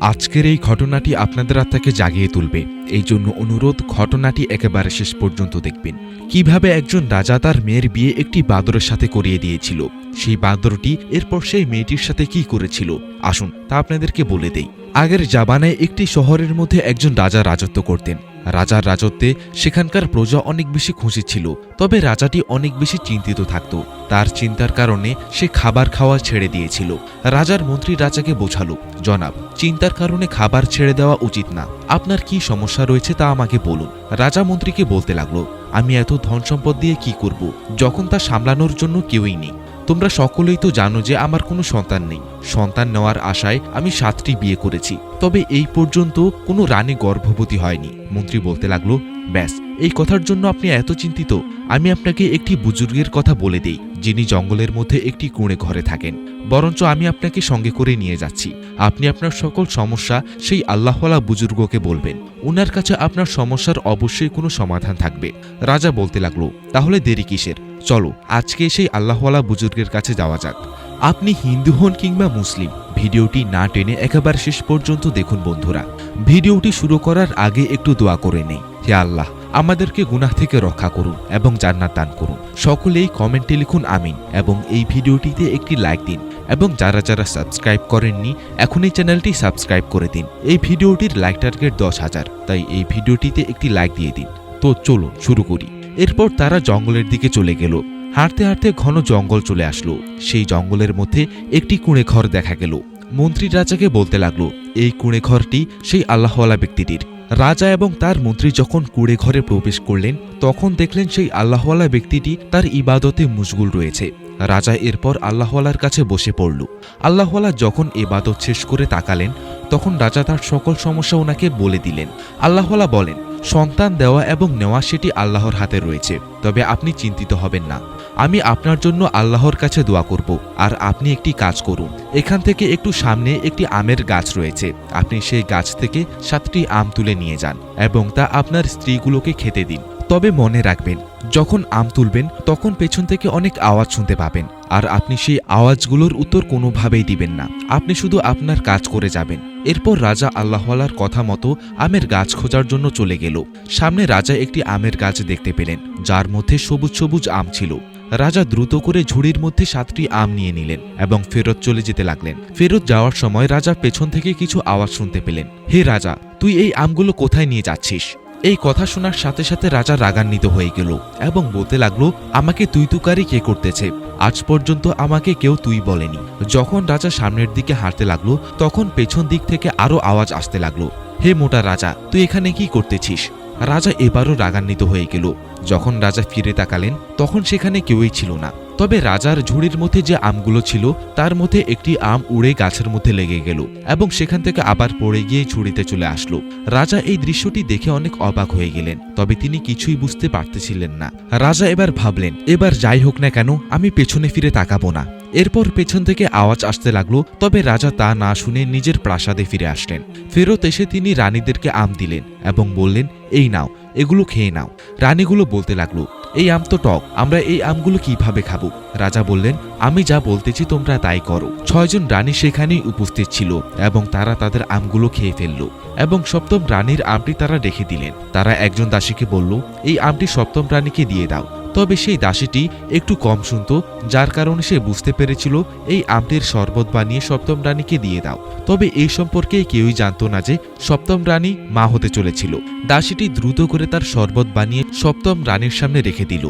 আজকের এই ঘটনাটি আপনাদের আত্মাকে জাগিয়ে তুলবে। এই জন্য অনুরোধ, ঘটনাটি একেবারে শেষ পর্যন্ত দেখবেন। কীভাবে একজন রাজা তার মেয়ের বিয়ে একটি বাদরের সাথে করিয়ে দিয়েছিল? সেই বাদরটি, এরপর সেই মেয়েটির সাথে কি করেছিল? আসুন তা আপনাদেরকে বলে দেই। আগের জাবানায় একটি শহরের মধ্যে একজন রাজা রাজত্ব করতেন। রাজার রাজত্বে সেখানকার প্রজা অনেক বেশি খুশি ছিল, তবে রাজাটি অনেক বেশি চিন্তিত থাকত। তার চিন্তার কারণে সে খাবার খাওয়া ছেড়ে দিয়েছিল। রাজার মন্ত্রী রাজাকে বোঝালো, জনাব, চিন্তার কারণে খাবার ছেড়ে দেওয়া উচিত না। আপনার কি সমস্যা রয়েছে তা আমাকে বলুন। রাজা মন্ত্রীকে বলতে লাগল, আমি এত ধন সম্পদ দিয়ে কি করব? যখন তা সামলানোর জন্য কেউই নেই। তোমরা সকলেই তো জানো যে আমার কোনো সন্তান নেই। সন্তান নেওয়ার আশায় আমি সাতটি বিয়ে করেছি। তবে এই পর্যন্ত কোনো রানী গর্ভবতী হয়নি। মন্ত্রী বলতে লাগল, ব্যাস এই কথার জন্য আপনি এত চিন্তিত, আমি আপনাকে একটি বুজুর্গের কথা বলে দেই, যিনি জঙ্গলের মধ্যে একটি কুঁড়ে ঘরে থাকেন। বরঞ্চ আমি আপনাকে সঙ্গে করে নিয়ে যাচ্ছি। আপনি আপনার সকল সমস্যা সেই আল্লাহওয়ালা বুজুর্গকে বলবেন। ওনার কাছে আপনার সমস্যার অবশ্যই কোনো সমাধান থাকবে। রাজা বলতে লাগল, তাহলে দেরি কিসের? চলো, আজকে সেই আল্লাহওয়ালা বুজুর্গের কাছে যাওয়া যাক। আপনি হিন্দু হন কিংবা মুসলিম, ভিডিওটি না টেনে একেবারে শেষ পর্যন্ত দেখুন বন্ধুরা। ভিডিওটি শুরু করার আগে একটু দোয়া করে নেই। হে আল্লাহ আমাদেরকে গুনাহ থেকে রক্ষা করুন এবং জান্নাত দান করুন। সকলেই কমেন্টে লিখুন আমিন এবং এই ভিডিওটিতে একটি লাইক দিন এবং যারা যারা সাবস্ক্রাইব করেননি এখন এই চ্যানেলটি সাবস্ক্রাইব করে দিন। এই ভিডিওটির লাইক টার্গেট দশ হাজার, তাই এই ভিডিওটিতে একটি লাইক দিয়ে দিন। তো চলুন, শুরু করি। এরপর তারা জঙ্গলের দিকে চলে গেল। হাঁটতে হাঁটতে ঘন জঙ্গল চলে আসলো। সেই জঙ্গলের মধ্যে একটি কুঁড়ে ঘর দেখা গেল। মন্ত্রী রাজাকে বলতে লাগল, এই কুঁড়ে ঘরটি সেই আল্লাহওয়ালা ব্যক্তিটির। রাজা এবং তার মন্ত্রী যখন কুঁড়ে ঘরে প্রবেশ করলেন, তখন দেখলেন সেই আল্লাহওয়ালা ব্যক্তিটি তার ইবাদতে মুশগুল রয়েছে। রাজা এরপর আল্লাহওয়ালার কাছে বসে পড়ল। আল্লাহওয়ালা যখন ইবাদত শেষ করে তাকালেন, তখন রাজা তার সকল সমস্যা ওনাকে বলে দিলেন। আল্লাহওয়ালা বলেন, সন্তান দেওয়া এবং নেওয়া সেটি আল্লাহর হাতে রয়েছে, তবে আপনি চিন্তিত হবেন না। আমি আপনার জন্য আল্লাহর কাছে দোয়া করব, আর আপনি একটি কাজ করুন। এখান থেকে একটু সামনে একটি আমের গাছ রয়েছে। আপনি সেই গাছ থেকে সাতটি আম তুলে নিয়ে যান এবং তা আপনার স্ত্রীগুলোকে খেতে দিন। তবে মনে রাখবেন, যখন আম তুলবেন, তখন পেছন থেকে অনেক আওয়াজ শুনতে পাবেন, আর আপনি সেই আওয়াজগুলোর উত্তর কোনোভাবেই দিবেন না। আপনি শুধু আপনার কাজ করে যাবেন। এরপর রাজা আল্লাহওয়ালার কথা মতো আমের গাছ খোঁজার জন্য চলে গেল। সামনে রাজা একটি আমের গাছ দেখতে পেলেন, যার মধ্যে সবুজ সবুজ আম ছিল। রাজা দ্রুত করে ঝুড়ির মধ্যে সাতটি আম নিয়ে নিলেন এবং ফেরত চলে যেতে লাগলেন। ফেরত যাওয়ার সময় রাজা পেছন থেকে কিছু আওয়াজ শুনতে পেলেন। হে রাজা, তুই এই আমগুলো কোথায় নিয়ে যাচ্ছিস? এই কথা শোনার সাথে সাথে রাজা রাগান্বিত হয়ে গেল এবং বলতে লাগল, আমাকে তুই তুকারি কে করতেছে? আজ পর্যন্ত আমাকে কেউ তুই বলেনি। যখন রাজা সামনের দিকে হাঁটতে লাগল, তখন পেছন দিক থেকে আরও আওয়াজ আসতে লাগল। হে মোটা রাজা, তুই এখানে কি করতেছিস? রাজা এবারও রাগান্বিত হয়ে গেল। যখন রাজা ফিরে তাকালেন, তখন সেখানে কেউই ছিল না। তবে রাজার ঝুড়ির মধ্যে যে আমগুলো ছিল, তার মধ্যে একটি আম উড়ে গাছের মধ্যে লেগে গেল এবং সেখান থেকে আবার পড়ে গিয়ে ঝুড়িতে চলে আসলো। রাজা এই দৃশ্যটি দেখে অনেক অবাক হয়ে গেলেন, তবে তিনি কিছুই বুঝতে পারতেছিলেন না। রাজা এবার ভাবলেন, এবার যাই হোক না কেন, আমি পেছনে ফিরে তাকাবো না। এরপর পেছন থেকে আওয়াজ আসতে লাগল, তবে রাজা তা না শুনে নিজের প্রাসাদে ফিরে আসলেন। ফেরত এসে তিনি রানীদেরকে আম দিলেন এবং বললেন, এই নাও, এগুলো খেয়ে নাও। রানীগুলো বলতে লাগল, এই আম তো টক, আমরা এই আমগুলো কীভাবে খাব? রাজা বললেন, আমি যা বলতেছি তোমরা তাই করো। ছয়জন রানী সেখানেই উপস্থিত ছিল এবং তারা তাদের আমগুলো খেয়ে ফেলল এবং সপ্তম রানীর আমটি তারা রেখে দিলেন। তারা একজন দাসীকে বলল, এই আমটি সপ্তম রানীকে দিয়ে দাও। তবে সেই দাসীটি একটু কম শুনত, যার কারণে সে বুঝতে পেরেছিল, এই আমটির শরবত বানিয়ে সপ্তম রানীকে দিয়ে দাও। তবে এই সম্পর্কে কেউই জানতো না যে সপ্তম রানী মা হতে চলেছিল। দাসীটি দ্রুত করে তার শরবত বানিয়ে সপ্তম রানীর সামনে রেখে দিল।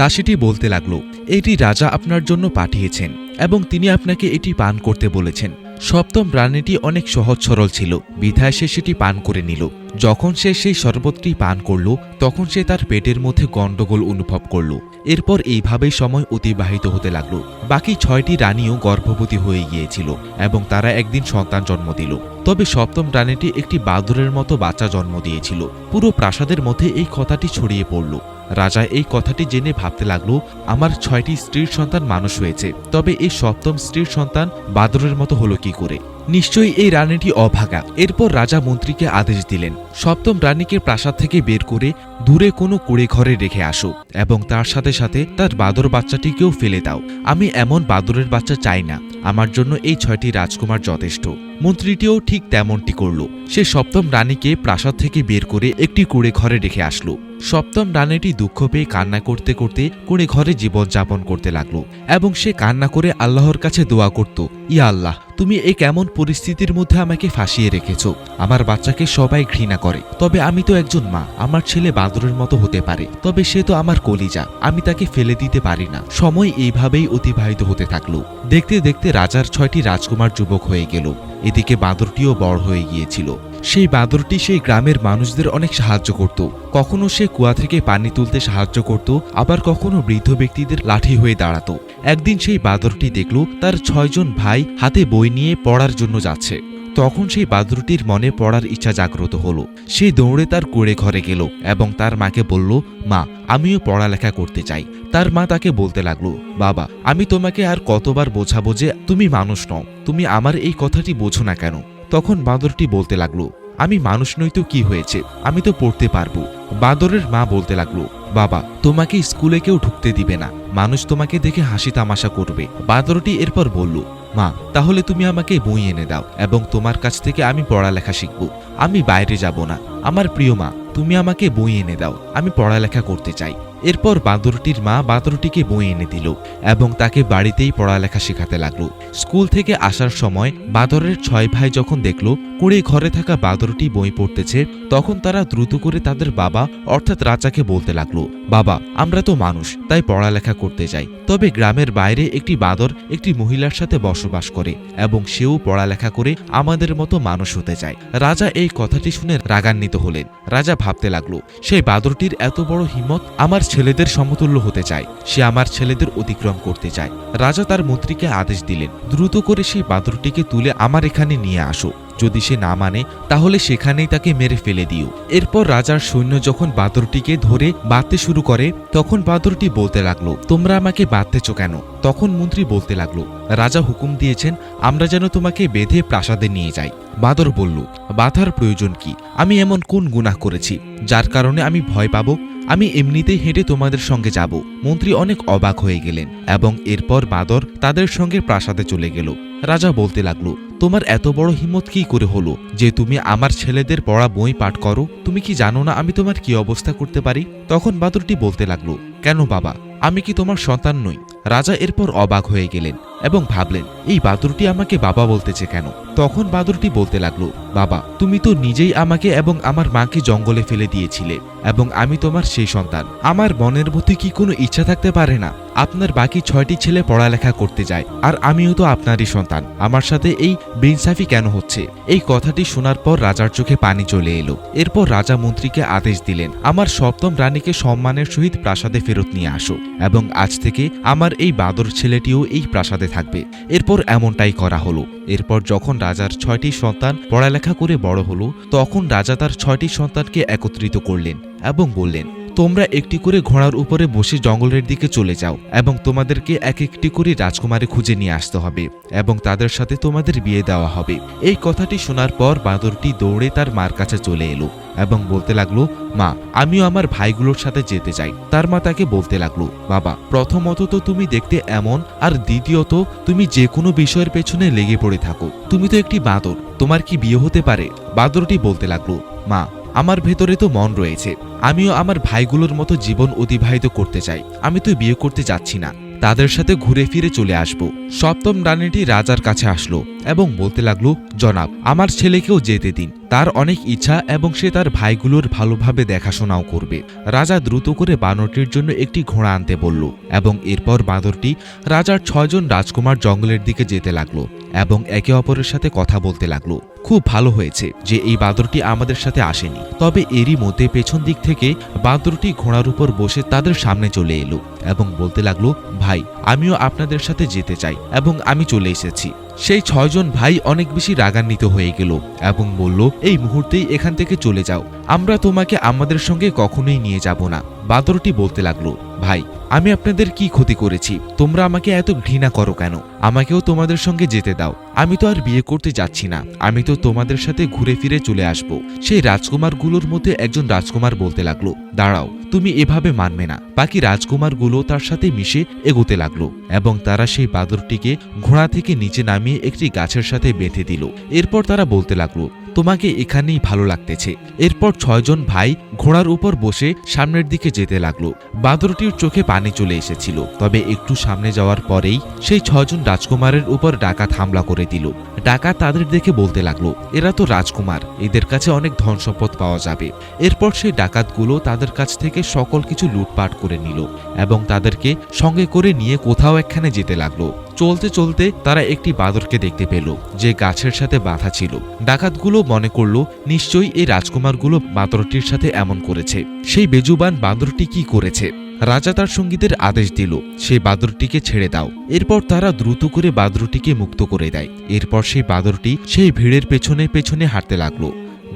দাসীটি বলতে লাগল, এটি রাজা আপনার জন্য পাঠিয়েছেন এবং তিনি আপনাকে এটি পান করতে বলেছেন। সপ্তম রানীটি অনেক সহজ সরল ছিল। বিধায় সে সেটি পান করে নিল। যখন সে সেই শরবতটি পান করল, তখন সে তার পেটের মধ্যে গণ্ডগোল অনুভব করল। এরপর এইভাবেই সময় অতিবাহিত হতে লাগল। বাকি ছয়টি রানীও গর্ভবতী হয়ে গিয়েছিল এবং তারা একদিন সন্তান জন্ম দিল। তবে সপ্তম রানীটি একটি বাদুরের মতো বাচ্চা জন্ম দিয়েছিল। পুরো প্রাসাদের মধ্যে এই কথাটি ছড়িয়ে পড়ল। রাজা এই কথাটি জেনে ভাবতে লাগল, আমার ছয়টি স্ত্রীর সন্তান মানুষ হয়েছে, তবে এই সপ্তম স্ত্রীর সন্তান বাদরের মতো হলো কি করে? নিশ্চয়ই এই রানীটি অভাগা। এরপর রাজা মন্ত্রীকে আদেশ দিলেন, সপ্তম রানীকে প্রাসাদ থেকে বের করে দূরে কোনো কুড়ে ঘরে রেখে আসো এবং তার সাথে সাথে তার বাদর বাচ্চাটিকেও ফেলে দাও। আমি এমন বাদরের বাচ্চা চাই না, আমার জন্য এই ছয়টি রাজকুমার যথেষ্ট। মন্ত্রীটিও ঠিক তেমনটি করল। সে সপ্তম রানীকে প্রাসাদ থেকে বের করে একটি কুড়ে ঘরে রেখে আসলো। সপ্তম রানীটি দুঃখ পেয়ে কান্না করতে করতে করে ঘরে জীবন যাপন করতে লাগল এবং সে কান্না করে আল্লাহর কাছে দোয়া করত, ইয়া আল্লাহ তুমি এই কেমন পরিস্থিতির মধ্যে আমাকে ফাঁসিয়ে রেখেছ? আমার বাচ্চাকে সবাই ঘৃণা করে। তবে আমি তো একজন মা। আমার ছেলে বাদরের মতো হতে পারে। তবে সে তো আমার কলিজা। আমি তাকে ফেলে দিতে পারি না। সময় এইভাবেই অতিবাহিত হতে থাকল। দেখতে দেখতে রাজার ছয়টি রাজকুমার যুবক হয়ে গেল। এদিকে বাঁদরটিও বড় হয়ে গিয়েছিল। সেই বাঁদরটি সেই গ্রামের মানুষদের অনেক সাহায্য করত। কখনো সে কুয়া থেকে পানি তুলতে সাহায্য করত, আবার কখনো বৃদ্ধ ব্যক্তিদের লাঠি হয়ে দাঁড়াতো। একদিন সেই বাঁদরটি দেখল, তার ছয়জন ভাই হাতে বই নিয়ে পড়ার জন্য যাচ্ছে। তখন সেই বাদরটির মনে পড়ার ইচ্ছা জাগ্রত হলো। সে দৌড়ে তার কুড়ে ঘরে গেল এবং তার মাকে বলল, মা, আমিও পড়ালেখা করতে চাই। তার মা তাকে বলতে লাগল, বাবা, আমি তোমাকে আর কতবার বোঝাবো যে তুমি মানুষ নও, তুমি আমার এই কথাটি বোঝো না কেন? তখন বাঁদরটি বলতে লাগল, আমি মানুষ নই তো কি হয়েছে? আমি তো পড়তে পারব। বাঁদরের মা বলতে লাগল, বাবা, তোমাকে স্কুলে কেউ ঢুকতে দিবে না। মানুষ তোমাকে দেখে হাসি তামাশা করবে। বাঁদরটি এরপর বলল মা, তাহলে তুমি আমাকে বই এনে দাও এবং তোমার কাছ থেকে আমি পড়ালেখা শিখব। আমি বাইরে যাব না। আমার প্রিয় মা, তুমি আমাকে বই এনে দাও। আমি পড়ালেখা করতে চাই। এরপর বাঁদরটির মা বাঁদরটিকে বই এনে দিল এবং তাকে বাড়িতেই পড়ালেখা শেখাতে লাগল। স্কুল থেকে আসার সময় বাঁদরের ছয় ভাই যখন দেখল কুড়ে ঘরে থাকা বাঁদরটি বই পড়তেছে, তখন তারা দ্রুত করে তাদের বাবা, অর্থাৎ রাজাকে বলতে লাগল, বাবা, আমরা তো মানুষ, তাই পড়ালেখা করতে যাই। তবে গ্রামের বাইরে একটি বাঁদর একটি মহিলার সাথে বসবাস করে এবং সেও পড়ালেখা করে আমাদের মতো মানুষ হতে চায়। রাজা এই কথাটি শুনে রাগান্বিত হলেন। রাজা ভাবতে লাগল, সেই বাঁদরটির এত বড় হিম্মত আমার ছেলেদের সমতুল্য হতে চায়। সে আমার ছেলেদের অতিক্রম করতে চায়। রাজা তার মন্ত্রীকে আদেশ দিলেন, দ্রুত করে সেই বাঁদরটিকে তুলে আমার এখানে নিয়ে আসো। যদি সে না মানে তাহলে সেখানেই তাকে মেরে ফেলে দিও। এরপর রাজার সৈন্য যখন বাদরটিকে ধরে বাঁধতে শুরু করে, তখন বাদরটি বলতে লাগল, তোমরা আমাকে বাঁধতেছ কেন? তখন মন্ত্রী বলতে লাগল, রাজা হুকুম দিয়েছেন, আমরা যেন তোমাকে বেঁধে প্রাসাদে নিয়ে যাই। বাদর বলল, বাধার প্রয়োজন কি? আমি এমন কোন গুনাহ করেছি, যার কারণে আমি ভয় পাবো? আমি এমনিতেই হেঁটে তোমাদের সঙ্গে যাব। মন্ত্রী অনেক অবাক হয়ে গেলেন এবং এরপর বাদর তাদের সঙ্গে প্রাসাদে চলে গেল। রাজা বলতে লাগল তোমার এত বড় হিম্মত কি করে হলো? যে তুমি আমার ছেলেদের পড়া বই পাঠ করো? তুমি কি জানো না আমি তোমার কি অবস্থা করতে পারি? তখন বাদরটি বলতে লাগল, কেন বাবা? আমি কি তোমার সন্তান নই? রাজা এরপর অবাক হয়ে গেলেন এবং ভাবলেন, এই বাদুরটি আমাকে বাবা বলতেছে কেন? তখন বাদুরটি বলতে লাগল, বাবা, তুমি তো নিজেই আমাকে এবং আমার মাকে জঙ্গলে ফেলে দিয়েছিলে এবং আমি তোমার সেই সন্তান। আমার মনের মধ্যে কি কোনো ইচ্ছা থাকতে পারে না? আপনার বাকি ছয়টি ছেলে পড়ালেখা করতে যায় আর আমিও তো আপনারই সন্তান। আমার সাথে এই বেইনসাফি কেন হচ্ছে? এই কথাটি শোনার পর রাজার চোখে পানি চলে এলো। এরপর রাজা মন্ত্রীকে আদেশ দিলেন, আমার সপ্তম রানীকে সম্মানের সহিত প্রাসাদে ফেরত নিয়ে আসো এবং আজ থেকে আমার এই বাদর ছেলেটিও এই প্রাসাদে থাকবে। এরপর এমনটাই করা হলো। এরপর যখন রাজার ছয়টি সন্তান পড়ালেখা করে বড় হলো, তখন রাজা তার ছয়টি সন্তানকে একত্রিত করলেন এবং বললেন তোমরা একটি করে ঘোড়ার উপরে বসে জঙ্গলের দিকে চলে যাও এবং তোমাদেরকে এক একটি করে রাজকুমারী খুঁজে নিয়ে আসতে হবে এবং তাদের সাথে তোমাদের বিয়ে দেওয়া হবে। এই কথাটি শোনার পর বাঁদরটি দৌড়ে তার মার কাছে চলে এলো এবং বলতে লাগল, মা, আমিও আমার ভাইগুলোর সাথে যেতে চাই। তার মা তাকে বলতে লাগল, বাবা, প্রথমত তো তুমি দেখতে এমন, আর দ্বিতীয়ত তুমি যে কোনো বিষয়ের পেছনে লেগে পড়ে থাকো। তুমি তো একটি বাঁদর, তোমার কি বিয়ে হতে পারে? বাঁদরটি বলতে লাগল, মা আমার ভেতরে তো মন রয়েছে। আমিও আমার ভাইগুলোর মতো জীবন অতিবাহিত করতে চাই। আমি তো বিয়ে করতে যাচ্ছি না। তাদের সাথে ঘুরে ফিরে চলে আসব। সপ্তম রানীটি রাজার কাছে আসলো এবং বলতে লাগল, জনাব, আমার ছেলেকেও যেতে দিন। তার অনেক ইচ্ছা এবং সে তার ভাইগুলোর ভালোভাবে দেখাশোনাও করবে। রাজা দ্রুত করে বানরটির জন্য একটি ঘোড়া আনতে বলল এবং এরপর বাঁদরটি রাজার ছয়জন রাজকুমার জঙ্গলের দিকে যেতে লাগল এবং একে অপরের সাথে কথা বলতে লাগল। খুব ভালো হয়েছে যে এই বাঁদরটি আমাদের সাথে আসেনি। তবে এরই মধ্যে পেছন দিক থেকে বাঁদরটি ঘোড়ার উপর বসে তাদের সামনে চলে এলো এবং বলতে লাগল, ভাই, আমিও আপনাদের সাথে যেতে চাই এবং আমি চলে এসেছি। সেই ছয়জন ভাই অনেক বেশি রাগান্বিত হয়ে গেল এবং বলল, এই মুহূর্তেই এখান থেকে চলে যাও। আমরা তোমাকে আমাদের সঙ্গে কখনোই নিয়ে যাব না। বাঁদরটি বলতে লাগল ভাই, আমি আপনাদের কি ক্ষতি করেছি? তোমরা আমাকে এত ঘৃণা করো কেন? আমাকেও তোমাদের সঙ্গে যেতে দাও। আমি তো আর বিয়ে করতে যাচ্ছি না। আমি তো তোমাদের সাথে ঘুরে ফিরে চলে আসব। সেই রাজকুমারগুলোর মধ্যে একজন রাজকুমার বলতে লাগল, দাঁড়াও, তুমি এভাবে মানবে না। বাকি রাজকুমারগুলো তার সাথে মিশে এগোতে লাগল এবং তারা সেই বাদরটিকে ঘোড়া থেকে নিচে নামিয়ে একটি গাছের সাথে বেঁধে দিল। এরপর তারা বলতে লাগল তোমাকে এখানেই ভালো লাগতেছে। এরপর ছয়জন ভাই ঘোড়ার উপর বসে সামনের দিকে যেতে লাগল। বাঁদরটির চোখে পানি চলে এসেছিল। তবে একটু সামনে যাওয়ার পরেই সেই ছয়জন রাজকুমারের উপর ডাকাত হামলা করে দিল। ডাকাত তাদের দেখে বলতে লাগল, এরা তো রাজকুমার, এদের কাছে অনেক ধন সম্পদ পাওয়া যাবে। এরপর সেই ডাকাতগুলো তাদের কাছ থেকে সকল কিছু লুটপাট করে নিল এবং তাদেরকে সঙ্গে করে নিয়ে কোথাও একখানে যেতে লাগল। চলতে চলতে তারা একটি বাঁদরকে দেখতে পেল, যে গাছের সাথে বাঁধা ছিল। ডাকাতগুলো মনে করল, নিশ্চয়ই এই রাজকুমারগুলো বাঁদরটির সাথে এমন করেছে। সেই বেজুবান বাঁদরটি কি করেছে? রাজা তার সঙ্গীদের আদেশ দিল সেই বাদরটিকে ছেড়ে দাও। এরপর তারা দ্রুত করে বাদরটিকে মুক্ত করে দেয়। এরপর সেই বাদরটি সেই ভিড়ের পেছনে পেছনে হাঁটতে লাগল।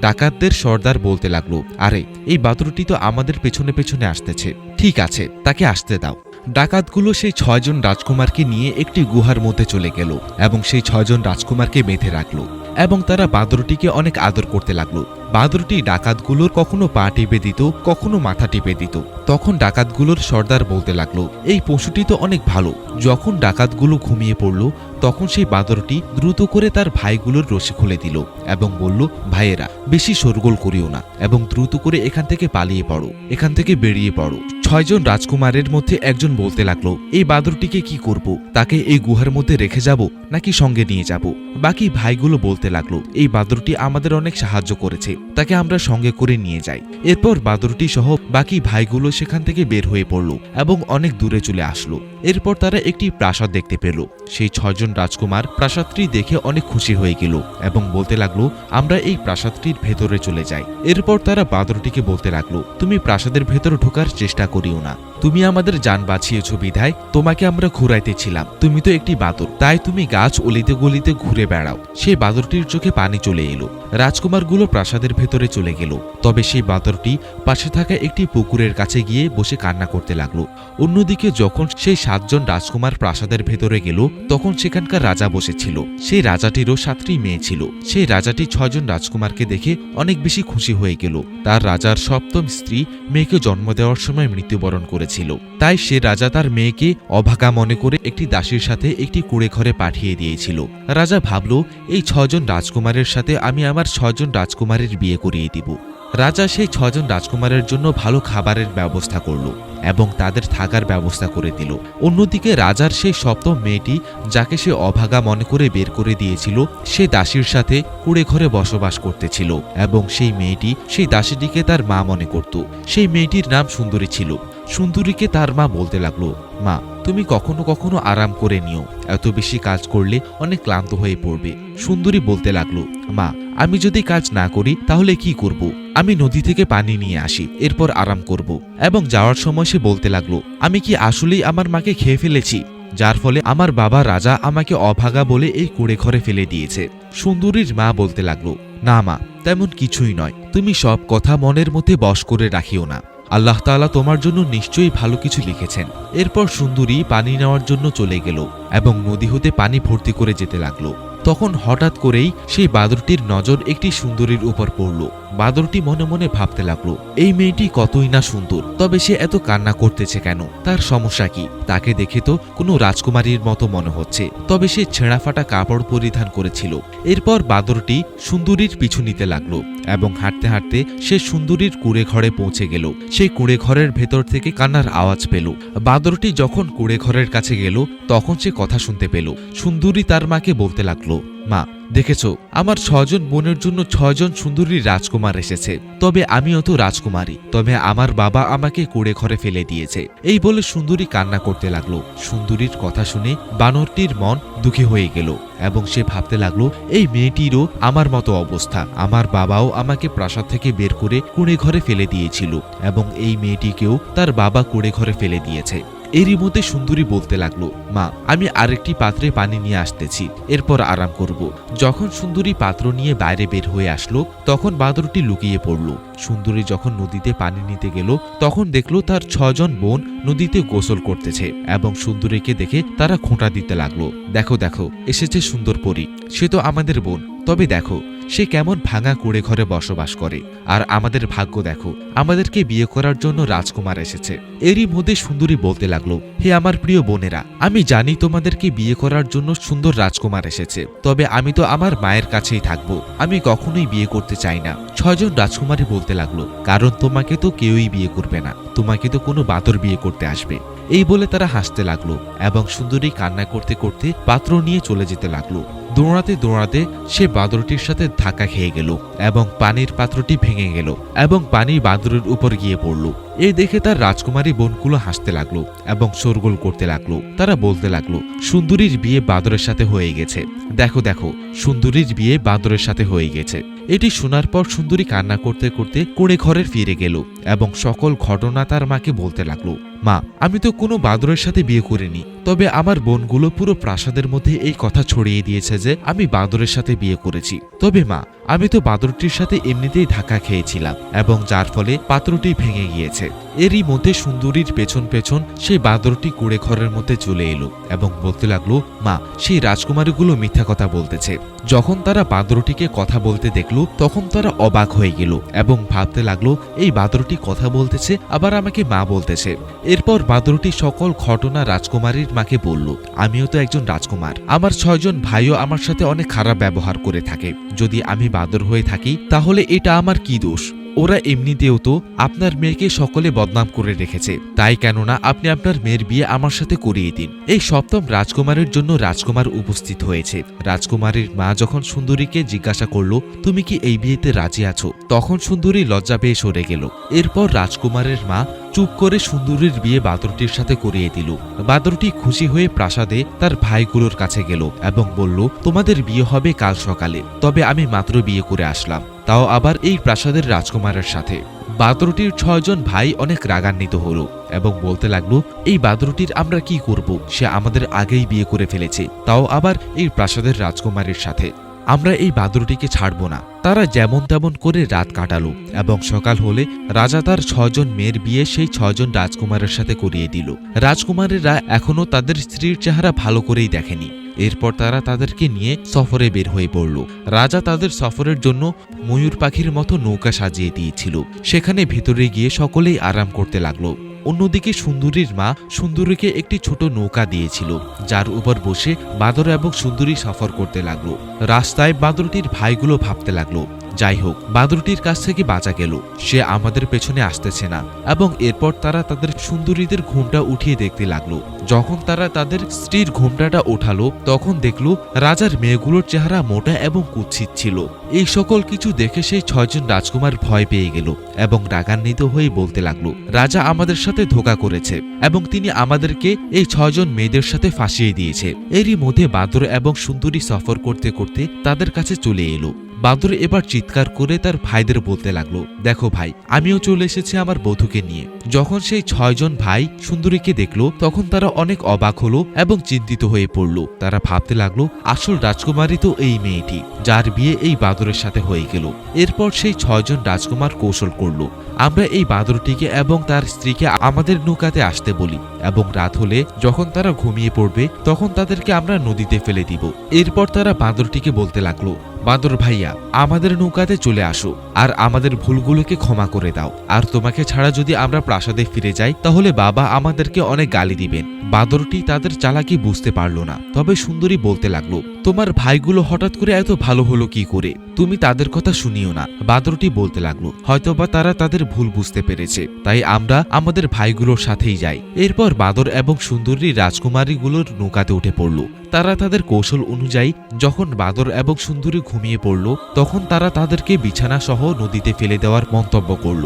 ডাকাতদের সর্দার বলতে লাগল, আরে, এই বাদরটি তো আমাদের পেছনে পেছনে আসতেছে। ঠিক আছে, তাকে আসতে দাও। ডাকাতগুলো সেই ছয়জন রাজকুমারকে নিয়ে একটি গুহার মধ্যে চলে গেল এবং সেই ছয়জন রাজকুমারকে বেঁধে রাখল। এবং তারা বাদরটিকে অনেক আদর করতে লাগল। বাদরটি ডাকাতগুলোর কখনো পা টিপে দিত, কখনো মাথা টিপে দিত। তখন ডাকাতগুলোর সর্দার বলতে লাগল, এই পশুটি তো অনেক ভালো। যখন ডাকাতগুলো ঘুমিয়ে পড়ল, তখন সেই বাদরটি দ্রুত করে তার ভাইগুলোর রশি খুলে দিল এবং বলল, ভাইয়েরা, বেশি শোরগোল করিও না এবং দ্রুত করে এখান থেকে পালিয়ে পড়ো, এখান থেকে বেরিয়ে পড়ো। ছয়জন রাজকুমারের মধ্যে একজন বলতে লাগল, এই বাদরটিকে কি করব? তাকে এই গুহার মধ্যে রেখে যাব নাকি সঙ্গে নিয়ে যাব? বাকি ভাইগুলো বলতে লাগল। এই বাদরটি আমাদের অনেক সাহায্য করেছে। তাকে আমরা সঙ্গে করে নিয়ে যাই। এরপর বাদরটি সহ বাকি ভাইগুলো সেখান থেকে বের হয়ে পড়ল এবং অনেক দূরে চলে আসলো। এরপর তারা একটি প্রাসাদ দেখতে পেল। সেই ছয়জন রাজকুমার প্রাসাদটি দেখে অনেক খুশি হয়ে গেল এবং বলতে লাগল, আমরা এই প্রাসাদটির ভেতরে চলে যাই। এরপর তারা বাদরটিকে বলতে লাগল, তুমি প্রাসাদের ভেতর ঢোকার চেষ্টা করিও না। তুমি আমাদের যান বাঁচিয়েছ বিধায়, তোমাকে আমরা ঘুরাইতেছিলাম তুমি তো একটি বাদর, তাই তুমি গাছ অলিতে গলিতে ঘুরে বেড়াও। সেই বাদরটির চোখে পানি চলে এলো। রাজকুমারগুলো প্রাসাদের ভেতরে চলে গেল। তবে সেই বাঁদরটি পাশে থাকা একটি পুকুরের কাছে গিয়ে বসে কান্না করতে লাগল। অন্যদিকে যখন সেই সাতজন রাজকুমার প্রাসাদের ভেতরে গেল, তখন সেখানকার রাজা বসেছিল। সেই রাজাটিরও সাতটি মেয়ে ছিল। সেই রাজাটি ছয়জন রাজকুমারকে দেখে অনেক বেশি খুশি হয়ে গেল। তার রাজার সপ্তম স্ত্রী মেয়েকে জন্ম দেওয়ার সময় মৃত্যুবরণ করেছিল। তাই সে রাজা তার মেয়েকে অভাগা মনে করে একটি দাসীর সাথে একটি কুড়ে ঘরে পাঠিয়ে দিয়েছিল। রাজা ভাবল, এই ছজন রাজকুমারের সাথে আমি আমার ছজন রাজকুমারের বিয়ে করিয়ে দিব। রাজা সেই ছজন রাজকুমারের জন্য ভালো খাবারের ব্যবস্থা করল এবং তাদের থাকার ব্যবস্থা করে দিল। অন্যদিকে রাজার সেই সপ্তম মেয়েটি, যাকে সে অভাগা মনে করে বের করে দিয়েছিল, সে দাসীর সাথে কুড়ে ঘরে বসবাস করতেছিল এবং সেই মেয়েটি সেই দাসীটিকে তার মা মনে করত। সেই মেয়েটির নাম সুন্দরী ছিল। সুন্দরীকে তার মা বলতে লাগল, মা, তুমি কখনো কখনো আরাম করে নিও। এত বেশি কাজ করলে অনেক ক্লান্ত হয়ে পড়বে। সুন্দরী বলতে লাগল, মা আমি যদি কাজ না করি, তাহলে কি করব? আমি নদী থেকে পানি নিয়ে আসি, এরপর আরাম করব। এবং যাওয়ার সময় সে বলতে লাগল, আমি কি আসলেই আমার মাকে খেয়ে ফেলেছি? যার ফলে আমার বাবা রাজা আমাকে অভাগা বলে এই কুড়ে ঘরে ফেলে দিয়েছে। সুন্দরীর মা বলতে লাগল, না মা, তেমন কিছুই নয়। তুমি সব কথা মনের মধ্যে বশ করে রাখিও না। আল্লাহ তাআলা তোমার জন্য নিশ্চয়ই ভালো কিছু লিখেছেন। এরপর সুন্দরী পানি নেওয়ার জন্য চলে গেল এবং নদী হতে পানি ভর্তি করে যেতে লাগল। তখন হঠাৎ করেই সেই বাদরটির নজর একটি সুন্দরীর উপর পড়ল। বাদরটি মনে মনে ভাবতে লাগল, এই মেয়েটি কতই না সুন্দর, তবে সে এত কান্না করতেছে কেন? তার সমস্যা কি? তাকে দেখে তো কোনো রাজকুমারীর মতো মনে হচ্ছে, তবে সে ছেঁড়াফাটা কাপড় পরিধান করেছিল। এরপর বাদরটি সুন্দরীর পিছু নিতে লাগল এবং হাঁটতে হাঁটতে সে সুন্দরীর কুড়ে ঘরে পৌঁছে গেল। সেই কুড়ে ঘরের ভেতর থেকে কান্নার আওয়াজ পেল। বাদরটি যখন কুড়ে ঘরের কাছে গেল, তখন সে কথা শুনতে পেল। সুন্দরী তার মাকে বলতে লাগল মা, দেখেছ, আমার ছজন বোনের জন্য ছয়জন সুন্দরী রাজকুমার এসেছে। তবে আমিও তো রাজকুমারী, তবে আমার বাবা আমাকে কুড়ে ঘরে ফেলে দিয়েছে। এই বলে সুন্দরী কান্না করতে লাগল। সুন্দরীর কথা শুনে বানরটির মন দুঃখী হয়ে গেল এবং সে ভাবতে লাগল, এই মেয়েটিরও আমার মতো অবস্থা। আমার বাবাও আমাকে প্রাসাদ থেকে বের করে কুড়ে ঘরে ফেলে দিয়েছিল এবং এই মেয়েটিকেও তার বাবা কুড়ে ঘরে ফেলে দিয়েছে। এরই মধ্যে সুন্দরী বলতে লাগল, মা, আমি আরেকটি পাত্রে পানি নিয়ে আসতেছি, এরপর আরাম করব। যখন সুন্দরী পাত্র নিয়ে বাইরে বের হয়ে আসলো, তখন বাদরটি লুকিয়ে পড়ল। সুন্দরী যখন নদীতে পানি নিতে গেল, তখন দেখল তার ছজন বোন নদীতে গোসল করতেছে এবং সুন্দরীকে দেখে তারা খোঁটা দিতে লাগল। দেখো দেখো, এসেছে সুন্দর পরী সে তো আমাদের বোন। তবে দেখো সে কেমন ভাঙা কুড়ে ঘরে বসবাস করে। আর আমাদের ভাগ্য দেখো, আমাদেরকে বিয়ে করার জন্য রাজকুমার এসেছে। এরই মধ্যে সুন্দরী বলতে লাগল, হে আমার প্রিয় বোনেরা, আমি জানি তোমাদেরকে বিয়ে করার জন্য সুন্দর রাজকুমার এসেছে, তবে আমি তো আমার মায়ের কাছেই থাকব, আমি কখনোই বিয়ে করতে চাই না। ছয়জন রাজকুমারী বলতে লাগল, কারণ তোমাকে তো কেউই বিয়ে করবে না, তোমাকে তো কোনো বাতর বিয়ে করতে আসবে। এই বলে তারা হাসতে লাগল এবং সুন্দরী কান্না করতে করতে পাত্র নিয়ে চলে যেতে লাগল। দৌড়াতে দৌড়াতে সে বাদরটির সাথে ধাক্কা খেয়ে গেল এবং পানির পাত্রটি ভেঙে গেল এবং পানি বাদরের উপর গিয়ে পড়ল। এই দেখে তার রাজকুমারী বোনগুলো হাসতে লাগল এবং শোরগোল করতে লাগল। তারা বলতে লাগল, সুন্দরীর বিয়ে বাদরের সাথে হয়ে গেছে। দেখো দেখো, সুন্দরীর বিয়ে বাদরের সাথে হয়ে গেছে। এটি শোনার পর সুন্দরী কান্না করতে করতে কোণে ঘরে ফিরে গেল এবং সকল ঘটনা তার মাকে বলতে লাগল। মা, আমি তো কোনো বাদরের সাথে বিয়ে করিনি। তবে আমার বোনগুলো পুরো প্রাসাদের মধ্যে এই কথা ছড়িয়ে দিয়েছে যে, আমি বাদরের সাথে বিয়ে করেছি। তবে মা, আমি তো বাদরটির সাথে এমনিতেই ধাক্কা খেয়েছিলাম এবং যার ফলে পাত্রটি ভেঙে গিয়েছে। এরই মধ্যে সুন্দরীর পেছন পেছন সেই বাদরটি কুড়ে ঘরের মধ্যে চলে এলো এবং বলতে লাগল, মা, সেই রাজকুমারীগুলো মিথ্যা কথা বলতেছে। যখন তারা বাদরটিকে কথা বলতে দেখল, তখন তারা অবাক হয়ে গেল এবং ভাবতে লাগল, এই বাদরটি কথা বলতেছে, আবার আমাকে মা বলতেছে। এরপর বাদরটি সকল ঘটনা রাজকুমারীর মাকে বলল, আমিও তো একজন রাজকুমার। আমার ছয়জন ভাইও আমার সাথে অনেক খারাপ ব্যবহার করে থাকে। যদি আমি বাদর হয়ে থাকি, তাহলে এটা আমার কি দোষ? ওরা এমনিতেও তো আপনার মেয়েকে সকলে বদনাম করে রেখেছে। তাই কেননা আপনি আপনার মেয়ের বিয়ে আমার সাথে করিয়ে দিন। এই সপ্তম রাজকুমারের জন্য রাজকুমার উপস্থিত হয়েছে। রাজকুমারীর মা যখন সুন্দরীকে জিজ্ঞাসা করল, তুমি কি এই বিয়েতে রাজি আছো? তখন সুন্দরী লজ্জা পেয়ে সরে গেল। এরপর রাজকুমারের মা চুপ করে সুন্দরীর বিয়ে বাদরটির সাথে করিয়ে দিল। বাদরটি খুশি হয়ে প্রাসাদে তার ভাইগুলোর কাছে গেল এবং বলল, তোমাদের বিয়ে হবে কাল সকালে, তবে আমি মাত্র বিয়ে করে আসলাম। তাও আবার এই প্রাসাদের রাজকুমারের সাথে। বাদরটির ছয়জন ভাই অনেক রাগান্বিত হলো এবং বলতে লাগল, এই বাদরটির আমরা কি করব? সে আমাদের আগেই বিয়ে করে ফেলেছে। তাও আবার এই প্রাসাদের রাজকুমারীর সাথে। আমরা এই বাদরটিকে ছাড়ব না। তারা যেমন তেমন করে রাত কাটালো এবং সকাল হলে রাজা তার ছয়জন মেয়ের বিয়ে সেই ছয়জন রাজকুমারের সাথে করিয়ে দিল। রাজকুমারেরা এখনও তাদের স্ত্রীর চেহারা ভালো করেই দেখেনি। এরপর তারা তাদেরকে নিয়ে সফরে বের হয়ে পড়ল। রাজা তাদের সফরের জন্য ময়ূর পাখির মতো নৌকা সাজিয়ে দিয়েছিল। সেখানে ভেতরে গিয়ে সকলেই আরাম করতে লাগল। অন্যদিকে সুন্দরীর মা সুন্দরীকে একটি ছোট নৌকা দিয়েছিল, যার উপর বসে বাঁদর এবং সুন্দরী সফর করতে লাগল। রাস্তায় বাঁদরটির ভাইগুলো ভাবতে লাগল যাই হোক, বাদরটির কাছ থেকে বাঁচা গেল। সে আমাদের পেছনে আসতেছে না এবং এরপর তারা তাদের সুন্দরীদের ঘুমটা উঠিয়ে দেখতে লাগল। যখন তারা তাদের স্ত্রীর ঘুমটাটা ওঠালো, তখন দেখল রাজার মেয়েগুলোর চেহারা মোটা এবং কুৎসিত ছিল। এই সকল কিছু দেখে সেই ছয়জন রাজকুমার ভয় পেয়ে গেল এবং রাগান্বিত হয়ে বলতে লাগল, রাজা আমাদের সাথে ধোকা করেছে এবং তিনি আমাদেরকে এই ছয়জন মেয়েদের সাথে ফাঁসিয়ে দিয়েছে। এরই মধ্যে বাদর এবং সুন্দরী সফর করতে করতে তাদের কাছে চলে এলো। বাদর এবার চিৎকার করে তার ভাইদের বলতে লাগল, দেখো ভাই, আমিও চলে এসেছি আমার বধূকে নিয়ে। যখন সেই ছয়জন ভাই সুন্দরীকে দেখল, তখন তারা অনেক অবাক হলো এবং চিন্তিত হয়ে পড়ল। তারা ভাবতে লাগল, আসল রাজকুমারী তো এই মেয়েটি, যার বিয়ে এই বাদরের সাথে হয়ে গেল। এরপর সেই ছয়জন রাজকুমার কৌশল করল, আমরা এই বাদরটিকে এবং তার স্ত্রীকে আমাদের নৌকাতে আসতে বলি এবং রাত হলে যখন তারা ঘুমিয়ে পড়বে, তখন তাদেরকে আমরা নদীতে ফেলে দিব। এরপর তারা বাঁদরটিকে বলতে লাগল বাঁদর ভাইয়া, আমাদের নৌকাতে চলে আসো, আর আমাদের ভুলগুলোকে ক্ষমা করে দাও। আর তোমাকে ছাড়া যদি আমরা প্রাসাদে ফিরে যাই, তাহলে বাবা আমাদেরকে অনেক গালি দিবেন। বাঁদরটি তাদের চালাকি বুঝতে পারল না, তবে সুন্দরী বলতে লাগল, তোমার ভাইগুলো হঠাৎ করে এত ভালো হলো কি করে? তুমি তাদের কথা শুনিও না। বাদরটি বলতে লাগল, হয়তোবা তারা তাদের ভুল বুঝতে পেরেছে, তাই আমরা আমাদের ভাইগুলোর সাথেই যাই। এরপর বাদর এবং সুন্দরী রাজকুমারীগুলোর নৌকাতে উঠে পড়ল। তারা তাদের কৌশল অনুযায়ী যখন বাদর এবং সুন্দরী ঘুমিয়ে পড়ল, তখন তারা তাদেরকে বিছানা সহ নদীতে ফেলে দেওয়ার মন্তব্য করল।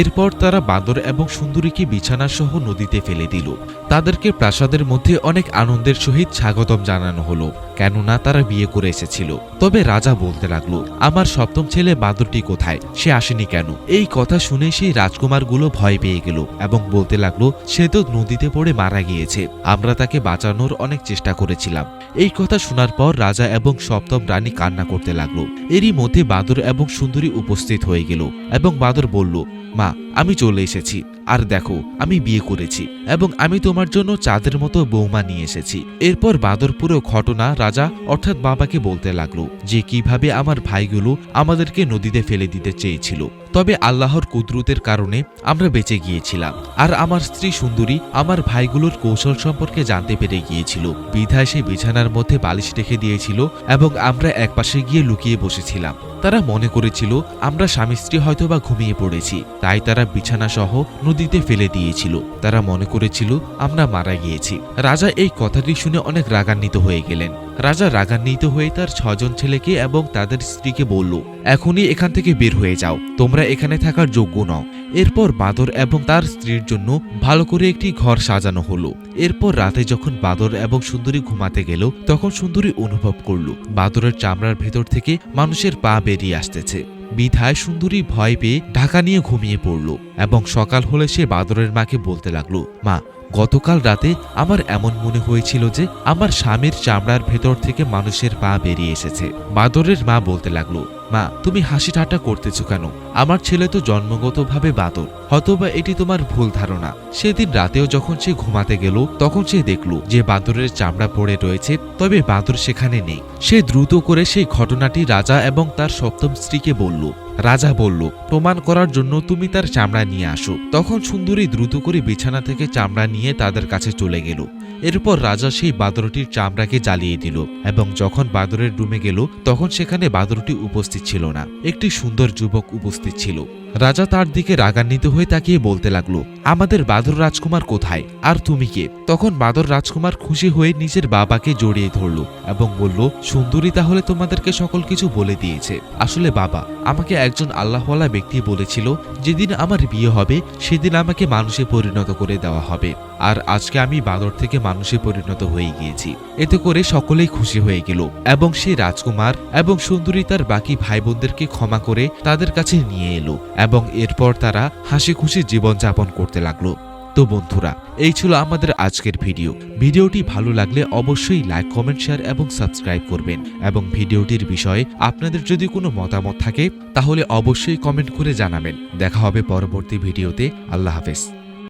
এরপর তারা বাদর এবং সুন্দরীকে বিছানা সহ নদীতে ফেলে দিল। তাদেরকে প্রাসাদের মধ্যে অনেক আনন্দের সহিত স্বাগতম জানানো হলো, কেননা তারা বিয়ে করে এসেছিল। তবে রাজা বলতে লাগল, আমার সপ্তম ছেলে বাদরটি কোথায়? সে আসেনি কেন? এই কথা শুনে সেই রাজকুমারগুলো ভয় পেয়ে গেল এবং বলতে লাগল, সে তো নদীতে পড়ে মারা গিয়েছে। আমরা তাকে বাঁচানোর অনেক চেষ্টা করেছিলাম। এই কথা শোনার পর রাজা এবং সপ্তম রানী কান্না করতে লাগল। এরই মধ্যে বাদর এবং সুন্দরী উপস্থিত হয়ে গেল এবং বাদর বলল, মা আমি চলে এসেছি। আর দেখো, আমি বিয়ে করেছি এবং আমি তোমার জন্য চাঁদের মতো বৌমা নিয়ে এসেছি। এরপর বাদর পুরো ঘটনা রাজা অর্থাৎ বাবাকে বলতে লাগল যে কীভাবে আমার ভাইগুলো আমাদেরকে নদীতে ফেলে দিতে চেয়েছিল। তবে আল্লাহর কুদরতের কারণে আমরা বেঁচে গিয়েছিলাম। আর আমার স্ত্রী সুন্দরী আমার ভাইগুলোর কৌশল সম্পর্কে জানতে পেরে গিয়েছিল। বিধায় সে বিছানার মধ্যে বালিশ রেখে দিয়েছিল এবং আমরা একপাশে গিয়ে লুকিয়ে বসেছিলাম। তারা মনে করেছিল, আমরা স্বামী স্ত্রী হয়তো বা ঘুমিয়ে পড়েছি। তাই তারা বিছানা সহ নদীতে ফেলে দিয়েছিল। তারা মনে করেছিল, আমরা মারা গিয়েছি। রাজা এই কথাটি শুনে অনেক রাগান্বিত হয়ে গেলেন। রাজা রাগান্বিত হয়ে তার ছজন ছেলেকে এবং তাদের স্ত্রীকে বলল, এখনই এখান থেকে বের হয়ে যাও। তোমরা এখানে থাকার যোগ্য নও। এরপর বাদর এবং তার স্ত্রীর জন্য ভালো করে একটি ঘর সাজানো হলো। এরপর রাতে যখন বাদর এবং সুন্দরী ঘুমাতে গেল, তখন সুন্দরী অনুভব করল, বাদরের চামড়ার ভেতর থেকে মানুষের পা বেরিয়ে আসতেছে। বিধায় সুন্দরী ভয় পেয়ে ঢাকা নিয়ে ঘুমিয়ে পড়ল এবং সকাল হলে সে বাদরের মাকে বলতে লাগল, মা, গতকাল রাতে আমার এমন মনে হয়েছিল যে আমার স্বামীর চামড়ার ভেতর থেকে মানুষের পা বেরিয়ে এসেছে। বাদরের মা বলতে লাগল মা, তুমি হাসি ঠাট্টা করতেছো কেন? আমার ছেলে তো জন্মগতভাবে বাদর। হয়তোবা এটি তোমার ভুল ধারণা। সেদিন রাতেও যখন সে ঘুমাতে গেল, তখন সে দেখল যে বাদরের চামড়া পড়ে রয়েছে, তবে বাদর সেখানে নেই। সে দ্রুত করে সেই ঘটনাটি রাজা এবং তার সপ্তম স্ত্রীকে বলল। রাজা বলল, প্রমাণ করার জন্য তুমি তার চামড়া নিয়ে আসো। তখন সুন্দরী দ্রুত করে বিছানা থেকে চামড়া নিয়ে তাদের কাছে চলে গেল। এরপর রাজা সেই বাদরটির চামড়াকে জ্বালিয়ে দিল এবং যখন বাদরের রুমে গেল, তখন সেখানে বাদরটি উপস্থিত ছিল না। একটি সুন্দর যুবক উপস্থিত ছিল। রাজা তার দিকে রাগান্বিত হয়ে তাকিয়ে বলতে লাগল আমাদের বাদর রাজকুমার কোথায়? আর তুমি কে? তখন বাদর রাজকুমার খুশি হয়ে নিজের বাবাকে জড়িয়ে ধরল এবং বলল, সুন্দরী তাহলে তোমাদেরকে সকল কিছু বলে দিয়েছে। আসলে বাবা, আমাকে একজন আল্লাহওয়ালা ব্যক্তি বলেছিল, যেদিন আমার বিয়ে হবে, সেদিন আমাকে মানুষে পরিণত করে দেওয়া হবে। আর আজকে আমি বাদর থেকে মানুষে পরিণত হয়ে গিয়েছি। এতে করে সকলেই খুশি হয়ে গেল এবং সে রাজকুমার এবং সুন্দরী তার বাকি ভাই বোনদেরকে ক্ষমা করে তাদের কাছে নিয়ে এলো এবং এরপর তারা হাসি খুশি জীবনযাপন করতে লাগল। তো বন্ধুরা, এই ছিল আমাদের আজকের ভিডিও। ভিডিওটি ভালো লাগলে অবশ্যই লাইক কমেন্ট শেয়ার এবং সাবস্ক্রাইব করবেন। এবং ভিডিওটির বিষয়ে আপনাদের যদি কোনো মতামত থাকে, তাহলে অবশ্যই কমেন্ট করে জানাবেন। দেখা হবে পরবর্তী ভিডিওতে। আল্লাহ হাফেজ।